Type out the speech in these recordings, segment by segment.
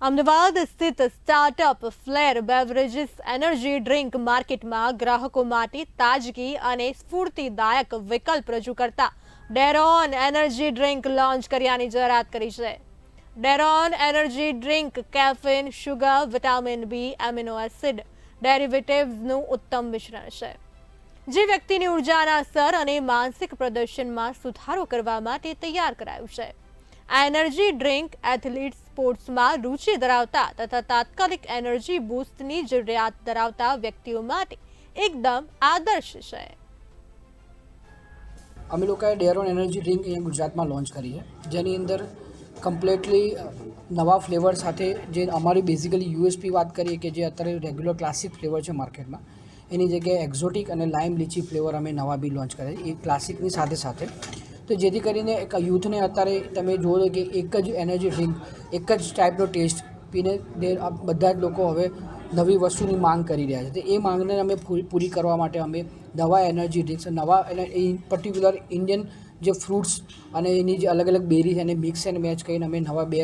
અમદાવાદ સ્થિત startup Flair beverages energy drink માર્કેટમાં ગ્રાહકો માટે તાજગી અને સ્ફૂર્તિદાયક વિકલ્પ રજૂ કરતા ડેરોન એનર્જી ડ્રિંક લોન્ચ કર્યાની જાહેરાત કરી છે. ડેરોન energy drink caffeine, sugar, vitamin B, amino acid ડેરિવેટિવ્સનું ઉત્તમ મિશ્રણ છે. જે વ્યક્તિની ઉર્જાના સ્તર અને માનસિક પ્રદર્શનમાં સુધારો કરવા માટે તૈયાર કરાયું છે. એનર્જી ડ્રિંક એથ્લીટ સ્પોર્ટ્સમાં રુચિ ધરાવતા તથા તાત્કાલિક એનર્જી બૂસ્ટની જરૂરિયાત ધરાવતા વ્યક્તિઓ માટે એકદમ આદર્શ છે. અમે લોકોએ ડેરોન એનર્જી ડ્રિંક અહીંયા ગુજરાતમાં લોન્ચ કરી છે. જેની અંદર કમ્પ્લીટલી નવા ફ્લેવર સાથે જે અમારી બેઝિકલી યુએસપી વાત કરીએ કે જે અત્યારે રેગ્યુલર ક્લાસિક ફ્લેવર છે માર્કેટમાં, એની જગ્યાએ એક્ઝોટિક અને લાઇમ લીચી ફ્લેવર અમે નવા બી લોન્ચ કર્યા છે. એ ક્લાસિકની સાથે સાથે તો જેથી કરીને એક યુથને અત્યારે તમે જુઓ કે એક જ એનર્જી ડ્રિંક, એક જ ટાઈપનો ટેસ્ટ પીને બધા જ લોકો હવે નવી વસ્તુની માંગ કરી રહ્યા છે. તો એ માંગને અમે પૂરી કરવા માટે અમે નવા એનર્જી ડ્રિંક્સ, નવા એને, એ પર્ટિક્યુલર ઇન્ડિયન જે ફ્રૂટ્સ અને એની જે અલગ અલગ બેરીઝ અને મિક્સ એન્ડ મેચ કરીને અમે નવા બે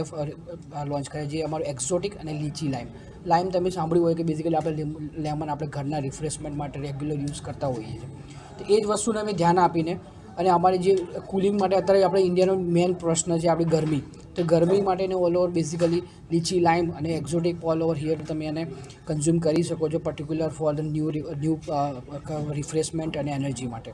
લોન્ચ કર્યા, જે અમારું એક્ઝોટિક અને લીચી લાઈમ લાઈમ તમે સાંભળ્યું હોય કે બેઝિકલી આપણે લેમન આપણે ઘરના રિફ્રેશમેન્ટ માટે રેગ્યુલર યુઝ કરતા હોઈએ છીએ. તો એ જ વસ્તુને અમે ધ્યાન આપીને અને અમારી જે કુલિંગ માટે અત્યારે આપણે ઇન્ડિયાનો મેઇન પ્રશ્ન છે આપણી ગરમી. તો ગરમી માટેને all over basically lychee lime અને એક્ઝોટિક ઓલ ઓવર હિયર તમે એને કન્ઝ્યુમ કરી શકો છો particular for the new new refreshment અને એનર્જી માટે.